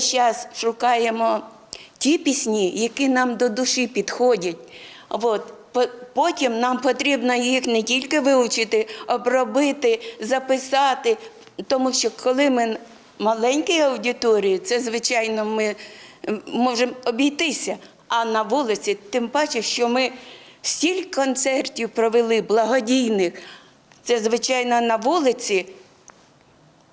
час шукаємо ті пісні, які нам до душі підходять. От. Потім нам потрібно їх не тільки вивчити, обробити, записати. Тому що коли ми маленькій аудиторії, це звичайно ми можемо обійтися. А на вулиці, тим паче, що ми стільки концертів провели благодійних. Це, звичайно, на вулиці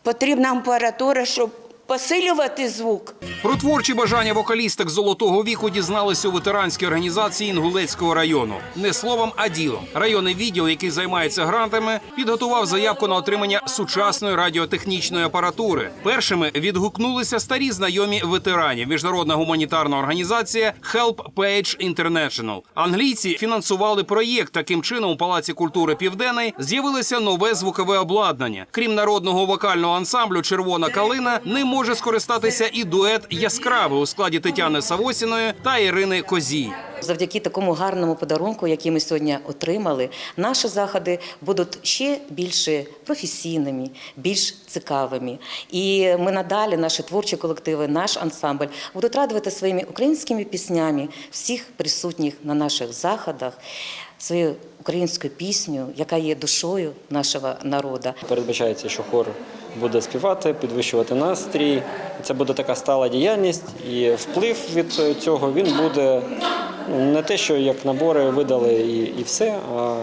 потрібна апаратура, щоб посилювати звук. Про творчі бажання вокалісток золотого віку дізналися у ветеранській організації Інгулецького району. Не словом, а ділом. Районний відділ, який займається грантами, підготував заявку на отримання сучасної радіотехнічної апаратури. Першими відгукнулися старі знайомі ветеранів. Міжнародна гуманітарна організація Help Page International. Англійці фінансували проєкт. Таким чином, у палаці культури Південний з'явилося нове звукове обладнання. Крім народного вокального ансамблю Червона калина не може скористатися і дует яскравий у складі Тетяни Савосіної та Ірини Козій. Завдяки такому гарному подарунку, який ми сьогодні отримали, наші заходи будуть ще більш професійними, більш цікавими. І ми надалі, наші творчі колективи, наш ансамбль будуть радувати своїми українськими піснями всіх присутніх на наших заходах, свою українську пісню, яка є душою нашого народу. Передбачається, що хор буде співати, підвищувати настрій. Це буде така стала діяльність, і вплив від цього він буде ну, не те, що як набори видали і, і все, а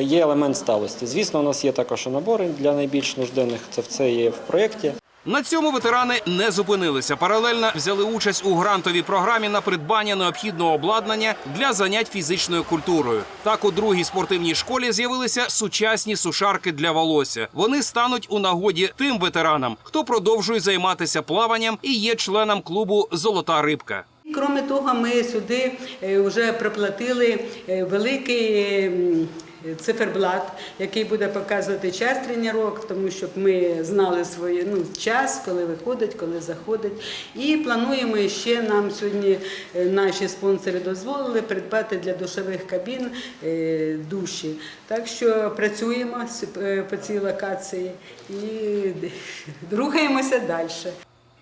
є елемент сталості. Звісно, у нас є також і набори для найбільш нужденних. Це все є в проєкті. На цьому ветерани не зупинилися. Паралельно взяли участь у грантовій програмі на придбання необхідного обладнання для занять фізичною культурою. Так у другій спортивній школі з'явилися сучасні сушарки для волосся. Вони стануть у нагоді тим ветеранам, хто продовжує займатися плаванням і є членом клубу Золота рибка. Кроме того, ми сюди е, вже приплатили е, великий циферблат, який буде показувати час тренувань, тому щоб ми знали свій ну, час, коли виходить, коли заходить. І плануємо ще нам сьогодні е, наші спонсори дозволили придбати для душових кабін е, душі. Так що працюємо е, по цій локації і рухаємося далі.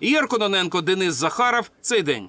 Ігор Кононенко, Денис Захаров. Цей день.